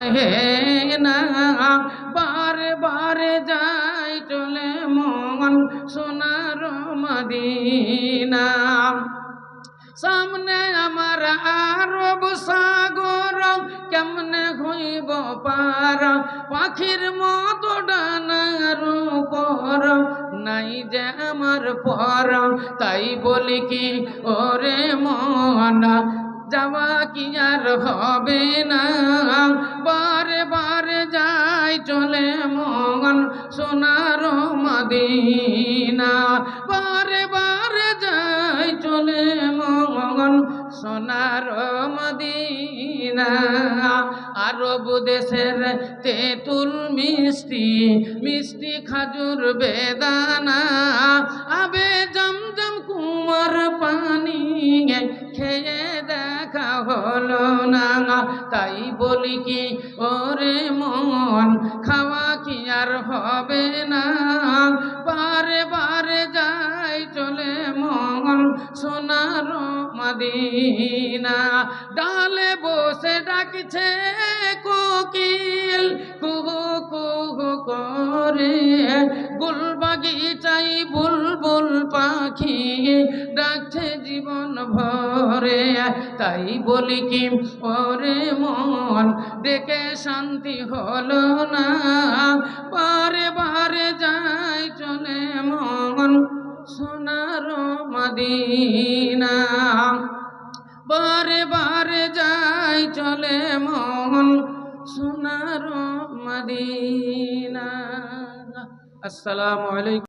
হে না, বারে বারে যাই চলে মন সোনার মদিনা। সামনে আমার আরব সাগর, কেমনে হইব পার? পাখির মতো ডানার উপর, নাই যে আমার পর। তাই বলি কি, ওরে মন, যাওয়া কি আর হবে না? চলে মন সোনার মদিনা। বারে বারে যাই চলে মন সোনার মদিনা। আরব দেশের তেঁতুল মিষ্টি মিষ্টি খাজুর বেদানা। আবে জমজম কুমার পানি খেয়ে হলো না তাই বলি কি, ওরে মন, খাওয়া কি আর হবে না? বারে বারে যাই চলে মন, সোনার মদিনা। ডালে বসে ডাকছে ডাকছে জীবন ভরে, তাই বলি কি, ওরে মন, দেখে শান্তি হলো না। বারে বারে যাই চলে মন, সোনার মদিনা। বারে বারে যাই চলে মন, সোনার মদিনা। আসসালামু আলাইকুম।